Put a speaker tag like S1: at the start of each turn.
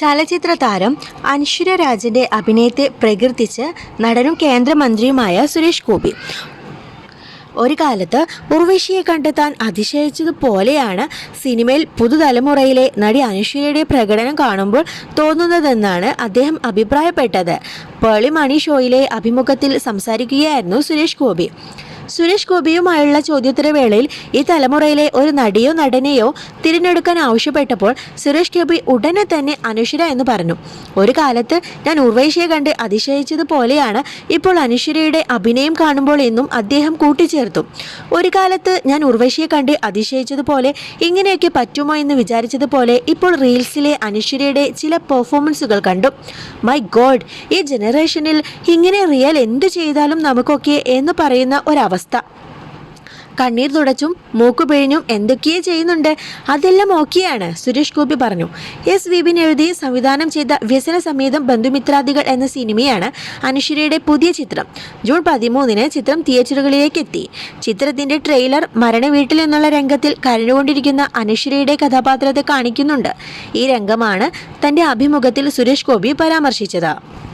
S1: ചലച്ചിത്ര താരം അൻശ്വര രാജന്റെ അഭിനയത്തെ പ്രകീർത്തിച്ച് നടനും കേന്ദ്രമന്ത്രിയുമായ സുരേഷ് ഗോപി. ഒരു കാലത്ത് ഉർവശിയെ കണ്ടെത്താൻ അതിശയിച്ചതുപോലെയാണ് സിനിമയിൽ പുതുതലമുറയിലെ നടി അനശ്വരയുടെ പ്രകടനം കാണുമ്പോൾ തോന്നുന്നതെന്നാണ് അദ്ദേഹം അഭിപ്രായപ്പെട്ടത്. പേളി മണി ഷോയിലെ അഭിമുഖത്തിൽ സംസാരിക്കുകയായിരുന്നു സുരേഷ് ഗോപി. സുരേഷ് ഗോപിയുമായുള്ള ചോദ്യോത്തരവേളയിൽ ഈ തലമുറയിലെ ഒരു നടിയോ നടനെയോ തിരഞ്ഞെടുക്കാൻ ആവശ്യപ്പെട്ടപ്പോൾ സുരേഷ് ഗോപി ഉടനെ തന്നെ അനുശ്വര എന്ന് പറഞ്ഞു. ഒരു കാലത്ത് ഞാൻ ഉർവശിയെ കണ്ട് അതിശയിച്ചതുപോലെയാണ് ഇപ്പോൾ അനുശ്വരയുടെ അഭിനയം കാണുമ്പോൾ എന്നും അദ്ദേഹം കൂട്ടിച്ചേർത്തു. ഒരു കാലത്ത് ഞാൻ ഉർവശിയെ കണ്ട് അതിശയിച്ചതുപോലെ ഇങ്ങനെയൊക്കെ പറ്റുമോ എന്ന് വിചാരിച്ചതുപോലെ ഇപ്പോൾ റീൽസിലെ അനുശ്വരയുടെ ചില പെർഫോമൻസുകൾ കണ്ടു. മൈ ഗോഡ് ഈ ജനറേഷനിൽ ഇങ്ങനെ റിയൽ എന്ത് ചെയ്താലും നമുക്കൊക്കെ എന്ന് പറയുന്ന ഒരവസ്ഥ കണ്ണീർ തുടച്ചും മൂക്കു പിഴിഞ്ഞും എന്തൊക്കെയോ ചെയ്യുന്നുണ്ട്. അതെല്ലാം ഓക്കെയാണ് സുരേഷ് ഗോപി പറഞ്ഞു. എസ് വിപിൻ എഴുതി സംവിധാനം ചെയ്ത വ്യസന സമേതം ബന്ധുമിത്രാദികൾ എന്ന സിനിമയാണ് അനുശ്വരയുടെ പുതിയ ചിത്രം. ജൂൺ പതിമൂന്നിന് ചിത്രം തിയേറ്ററുകളിലേക്ക് എത്തി. ചിത്രത്തിന്റെ ട്രെയിലർ മരണവീട്ടിൽ എന്നുള്ള രംഗത്തിൽ കരഞ്ഞുകൊണ്ടിരിക്കുന്ന അനുശ്വരയുടെ കഥാപാത്രത്തെ കാണിക്കുന്നുണ്ട്. ഈ രംഗമാണ് തന്റെ അഭിമുഖത്തിൽ സുരേഷ് ഗോപി പരാമർശിച്ചത്.